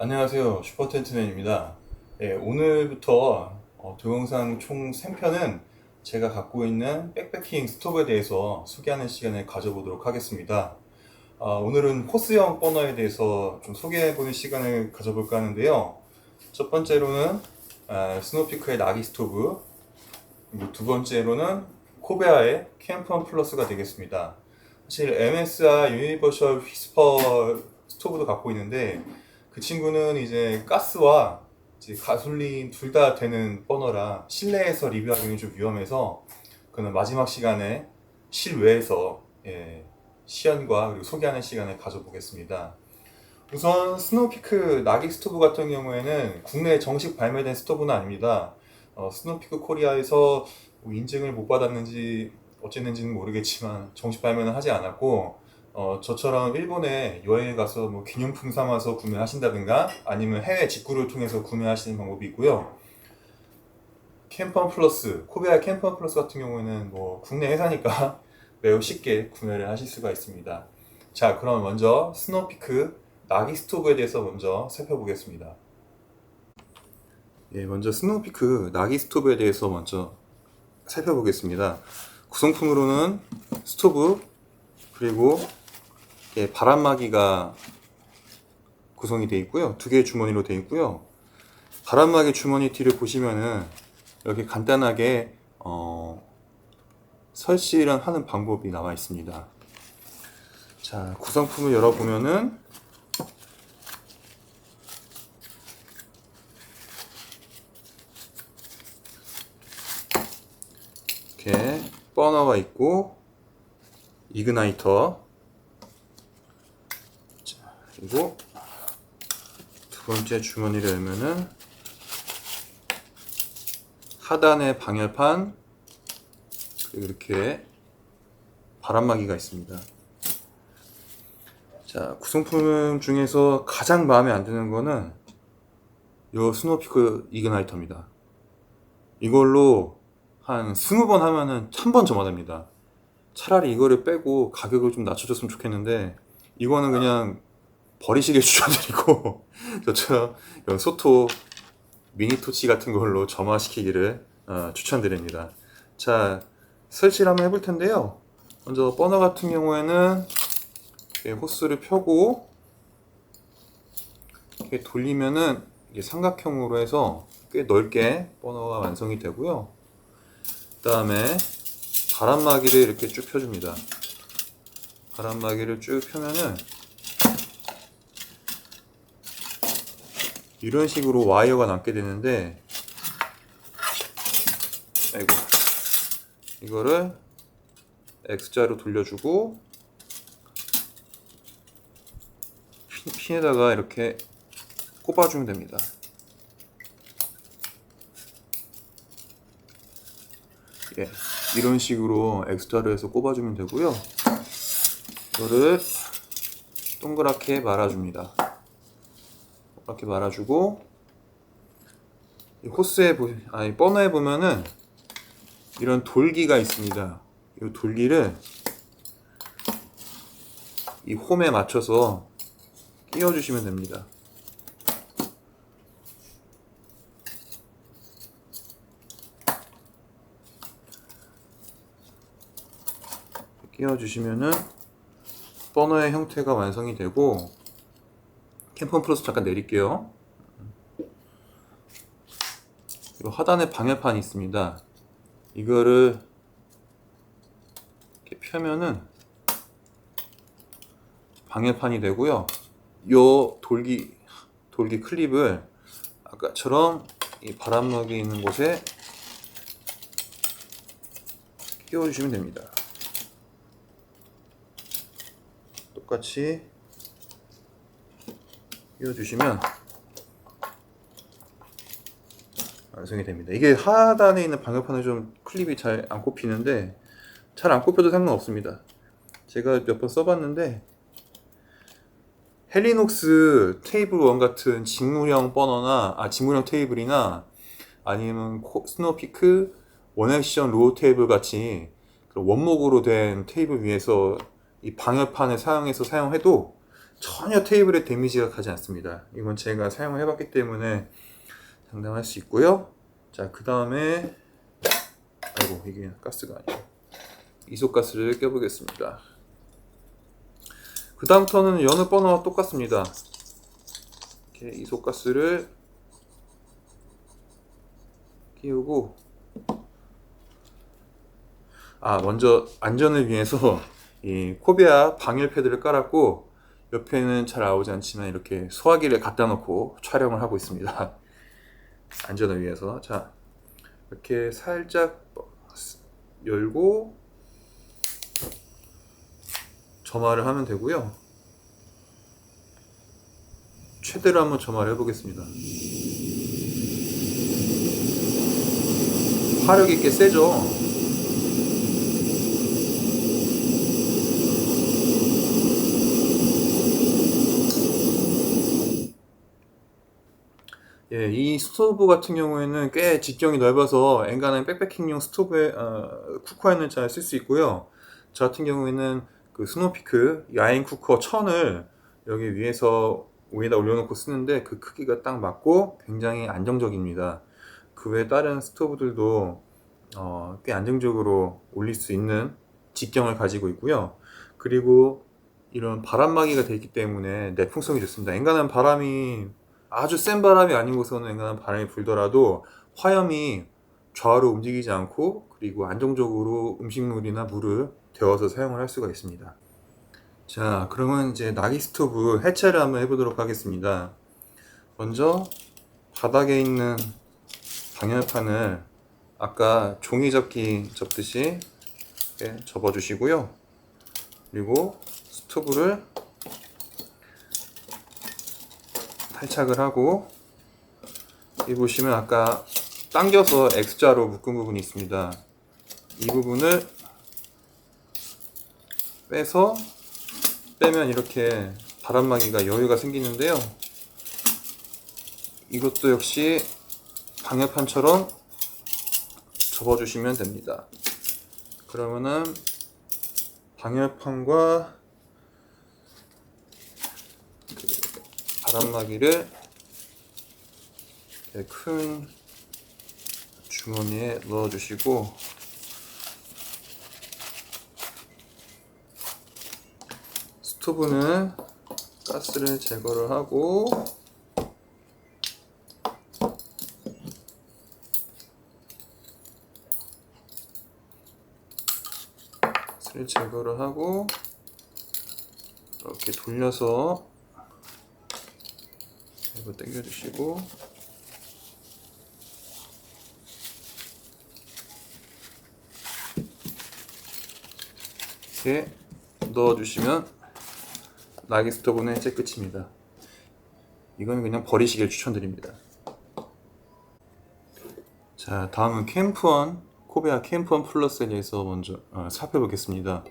안녕하세요. 슈퍼텐트맨입니다. 예, 오늘부터 어, 동영상 총 3편은 제가 갖고 있는 백패킹 스톱에 대해서 소개하는 시간을 가져보도록 하겠습니다. 아, 오늘은 호스형 버너에 대해서 좀 소개해보는 시간을 가져볼까 하는데요. 첫 번째로는 아, 스노피크의 나기 스토브, 두 번째로는 코베아의 캠프원 플러스가 되겠습니다. 사실 MSR 유니버셜 휘스퍼 스토브도 갖고 있는데 그 친구는 이제 가스와 이제 가솔린 둘 다 되는 버너라 실내에서 리뷰하기는 좀 위험해서 그는 마지막 시간에 실외에서 예, 시연과 그리고 소개하는 시간을 가져보겠습니다. 우선 스노우피크 나기 스토브 같은 경우에는 국내에 정식 발매된 스토브는 아닙니다. 어, 스노우피크 코리아에서 뭐 인증을 못 받았는지 어쨌는지는 모르겠지만 정식 발매는 하지 않았고 어, 저처럼 일본에 여행에 가서 뭐 기념품 삼아서 구매하신다든가 아니면 해외 직구를 통해서 구매하시는 방법이 있고요. 캠퍼 플러스, 코베아 캠퍼 플러스 같은 경우에는 뭐 국내 회사니까 매우 쉽게 구매를 하실 수가 있습니다. 자, 그럼 먼저 스노피크 나기 스토브에 대해서 먼저 살펴보겠습니다. 예, 먼저 스노피크 나기 스토브에 대해서 먼저 살펴보겠습니다. 구성품으로는 스토브 그리고 이렇게 바람막이가 구성이 되어 있고요. 두 개의 주머니로 되어 있고요. 바람막이 주머니 뒤를 보시면은 이렇게 간단하게 어, 설치를 하는 방법이 나와 있습니다. 자, 구성품을 열어보면은 이렇게 버너가 있고 이그나이터 자, 그리고 두 번째 주머니를 열면은 하단에 방열판 그리고 이렇게 바람막이가 있습니다. 자 구성품 중에서 가장 마음에 안 드는 거는 요 스노피크 이그나이터입니다. 이걸로 한 20번 하면은 1000번 저마됩니다. 차라리 이거를 빼고 가격을 좀 낮춰줬으면 좋겠는데 이거는 그냥 버리시길 추천드리고 저처럼 소토 미니 토치 같은 걸로 점화시키기를 어, 추천드립니다. 자 설치를 한번 해볼 텐데요. 먼저 버너 같은 경우에는 호스를 펴고 이렇게 돌리면은 이게 삼각형으로 해서 꽤 넓게 버너가 완성이 되고요. 그 다음에 바람막이를 이렇게 쭉 펴줍니다. 바람막이를 쭉 펴면은 이런 식으로 와이어가 남게 되는데 아이고 이거를 X자로 돌려주고 핀, 핀에다가 이렇게 꼽아주면 됩니다. 예, 이런 식으로 엑스트라로 해서 꼽아주면 되고요. 이거를 동그랗게 말아줍니다. 이렇게 말아주고 이 호스에 보, 아니 버너에 보면은 이런 돌기가 있습니다. 이 돌기를 이 홈에 맞춰서 끼워주시면 됩니다. 끼워주시면은 버너의 형태가 완성이 되고 캠폰 플러스 잠깐 내릴게요. 이 하단에 방열판이 있습니다. 이거를 이렇게 펴면은 방열판이 되고요. 요 돌기 돌기 클립을 아까처럼 이 바람막이 있는 곳에 끼워주시면 됩니다. 똑같이 끼워주시면 완성이 됩니다. 이게 하단에 있는 방열판은 좀 클립이 잘 안 꼽히는데 잘 안 꼽혀도 상관없습니다. 제가 몇 번 써봤는데 헬리녹스 테이블 원 같은 직물형 버너나 아 직물형 테이블이나 아니면 코, 스노피크 원액션 로우 테이블 같이 원목으로 된 테이블 위에서 이 방열판을 사용해서 사용해도 전혀 테이블에 데미지가 가지 않습니다. 이건 제가 사용을 해봤기 때문에 장담할 수 있고요. 자, 그 다음에 아이고 이게 가스가 아니에요. 이소가스를 껴보겠습니다. 그 다음부터는 여느 버너와 똑같습니다. 이렇게 이소가스를 끼우고 아 먼저 안전을 위해서 이 코비아 방열 패드를 깔았고 옆에는 잘 나오지 않지만 이렇게 소화기를 갖다 놓고 촬영을 하고 있습니다. 안전을 위해서 자 이렇게 살짝 열고 점화를 하면 되고요. 최대로 한번 점화를 해보겠습니다. 화력 있게 세죠? 예, 이 스토브 같은 경우에는 꽤 직경이 넓어서 엔간한 백패킹용 스토브에 어, 쿠커에는 잘 쓸 수 있고요. 저 같은 경우에는 그 스노피크 야인 쿠커 1000을 여기 위에서 위에다 올려놓고 쓰는데 그 크기가 딱 맞고 굉장히 안정적입니다. 그 외 다른 스토브들도 어, 꽤 안정적으로 올릴 수 있는 직경을 가지고 있고요. 그리고 이런 바람막이가 되어 있기 때문에 내풍성이 좋습니다. 엔간한 바람이 아주 센 바람이 아니고서는 엔간한 바람이 불더라도 화염이 좌우로 움직이지 않고 그리고 안정적으로 음식물이나 물을 데워서 사용을 할 수가 있습니다. 자, 그러면 이제 나기 스토브 해체를 한번 해보도록 하겠습니다. 먼저 바닥에 있는 방열판을 아까 종이 접기 접듯이 접어주시고요. 그리고 스토브를 탈착을 하고 이 보시면 아까 당겨서 X자로 묶은 부분이 있습니다. 이 부분을 빼서 빼면 이렇게 바람막이가 여유가 생기는데요. 이것도 역시 방열판처럼 접어주시면 됩니다. 그러면은 방열판과 바람막이를 큰 주머니에 넣어주시고 스토브는 가스를 제거를 하고 가스를 제거를 하고 이렇게 돌려서 이거 당겨주시고 이렇게 넣어주시면 나기 스토브는 해제 끝입니다. 이건 그냥 버리시길 추천드립니다. 자, 다음은 캠프원 코베아 캠프원 플러스에 대해서 먼저 어, 살펴보겠습니다.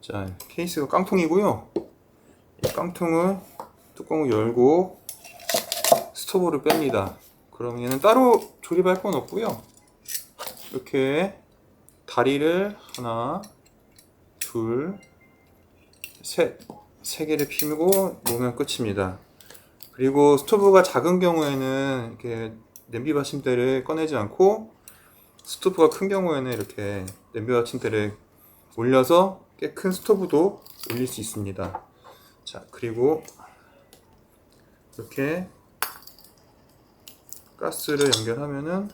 자, 케이스가 깡통이고요. 이 깡통을 뚜껑을 열고 스토브를 뺍니다. 그럼 얘는 따로 조립할 건 없고요. 이렇게 다리를 하나, 둘, 셋, 세 개를 피고 놓으면 끝입니다. 그리고 스토브가 작은 경우에는 이렇게 냄비 받침대를 꺼내지 않고 스토브가 큰 경우에는 이렇게 냄비 받침대를 올려서 꽤 큰 스토브도 올릴 수 있습니다. 자, 그리고 이렇게 가스를 연결하면은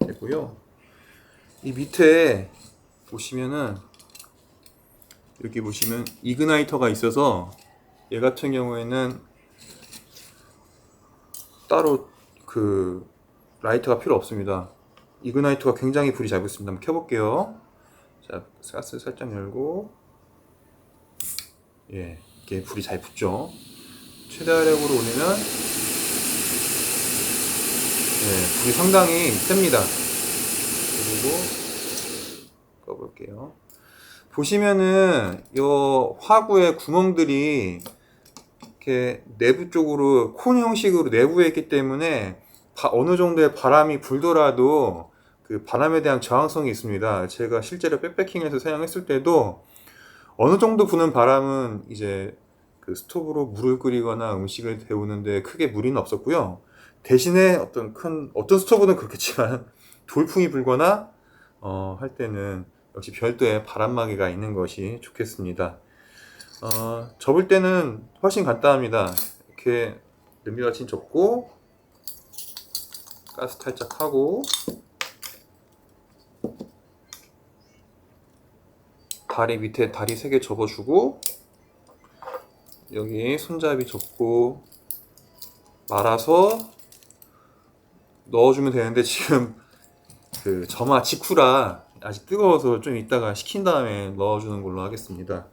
되고요. 이 밑에 보시면은 여기 보시면 이그나이터가 있어서 얘 같은 경우에는 따로 그 라이터가 필요 없습니다. 이그나이터가 굉장히 불이 잘 붙습니다. 한번 켜볼게요. 자, 가스 살짝 열고 예, 이게 불이 잘 붙죠. 최대화력으로 올리면 예, 불이 상당히 셉니다. 그리고 꺼볼게요. 보시면은 요 화구의 구멍들이 이렇게 내부 쪽으로 콘 형식으로 내부에 있기 때문에 바- 어느 정도의 바람이 불더라도 그그 바람에 대한 저항성이 있습니다. 제가 실제로 백패킹에서 사용했을 때도 어느 정도 부는 바람은 이제 그 스토브로 물을 끓이거나 음식을 데우는데 크게 무리는 없었고요. 대신에 어떤 큰 어떤 스토브는 그렇겠지만 돌풍이 불거나 어, 할 때는 역시 별도의 바람막이가 있는 것이 좋겠습니다. 어, 접을 때는 훨씬 간단합니다. 이렇게 냄비같이 접고 가스 탈착하고 다리 밑에 다리 3개 접어주고 여기 손잡이 접고 말아서 넣어주면 되는데 지금 그 점화 직후라 아직 뜨거워서 좀 이따가 식힌 다음에 넣어주는 걸로 하겠습니다.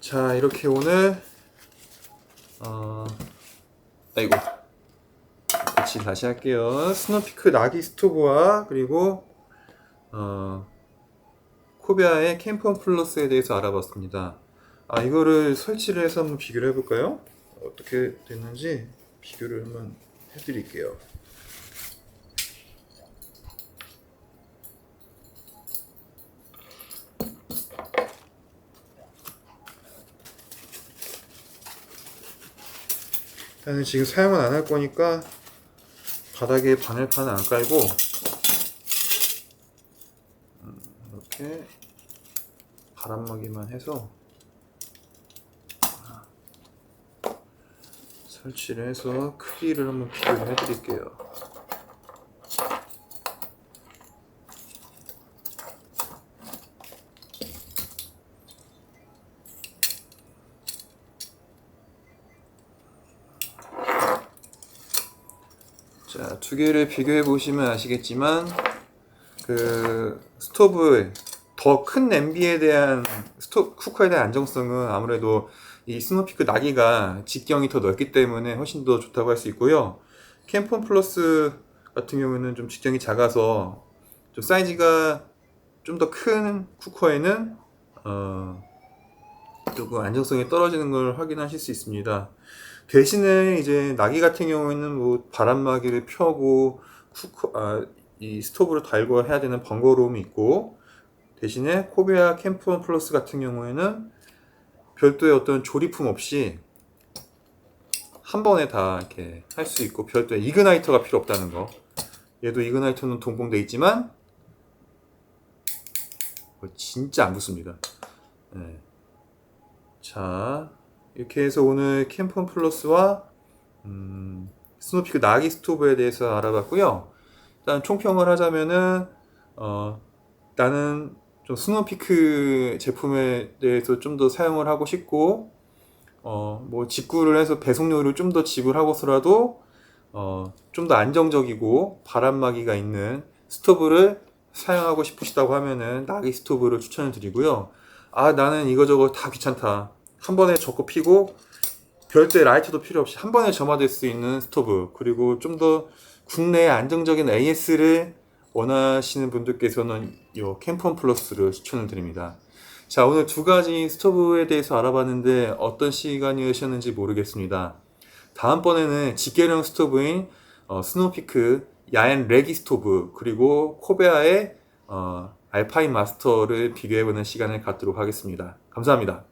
자 이렇게 오늘 어 아이고 같이 다시 할게요. 스노피크 나기 스토브와 그리고 어 코베아의 캠폰 플러스에 대해서 알아봤습니다. 아 이거를 설치를 해서 한번 비교를 해볼까요? 어떻게 됐는지 비교를 한번 해드릴게요. 일단은 지금 사용은 안 할 거니까 바닥에 바늘판을 안 깔고 음, 이렇게 바람막이만 해서 설치를 해서 크기를 한번 비교를 해드릴게요. 자, 두 개를 비교해 보시면 아시겠지만 그 스토브 더 큰 냄비에 대한 스토브 쿠커에 대한 안정성은 아무래도 이 스노피크 나기가 직경이 더 넓기 때문에 훨씬 더 좋다고 할 수 있고요. 캠폰 플러스 같은 경우에는 좀 직경이 작아서 좀 사이즈가 좀 더 큰 쿠커에는 어 조금 안정성이 떨어지는 걸 확인하실 수 있습니다. 대신에 이제 나기 같은 경우에는 뭐 바람막이를 펴고 쿠커 아, 이 스토브를 달고 해야 되는 번거로움이 있고 대신에 코베아 캠폰 플러스 같은 경우에는 별도의 어떤 조리품 없이 한 번에 다 이렇게 할 수 있고 별도의 이그나이터가 필요 없다는 거. 얘도 이그나이터는 동봉돼 있지만 진짜 안 붙습니다. 네. 자 이렇게 해서 오늘 캠폰 플러스와 음, 스노피크 나기 스토브에 대해서 알아봤고요. 일단 총평을 하자면은 어, 나는 좀 스노피크 제품에 대해서 좀 더 사용을 하고 싶고 어, 뭐 직구를 해서 배송료를 좀 더 지불하고서라도 어, 좀 더 안정적이고 바람막이가 있는 스토브를 사용하고 싶으시다고 하면은 나기 스토브를 추천을 드리고요. 아 나는 이거저거 다 귀찮다. 한 번에 접고 피고 별도의 라이트도 필요 없이 한 번에 점화될 수 있는 스토브 그리고 좀 더 국내에 안정적인 AS를 원하시는 분들께서는 이 캠폰 플러스를 추천을 드립니다. 자 오늘 두 가지 스토브에 대해서 알아봤는데 어떤 시간이셨는지 모르겠습니다. 다음번에는 직계령 스토브인 어, 스노피크 야엔 레기 스토브 그리고 코베아의 어, 알파인 마스터를 비교해보는 시간을 갖도록 하겠습니다. 감사합니다.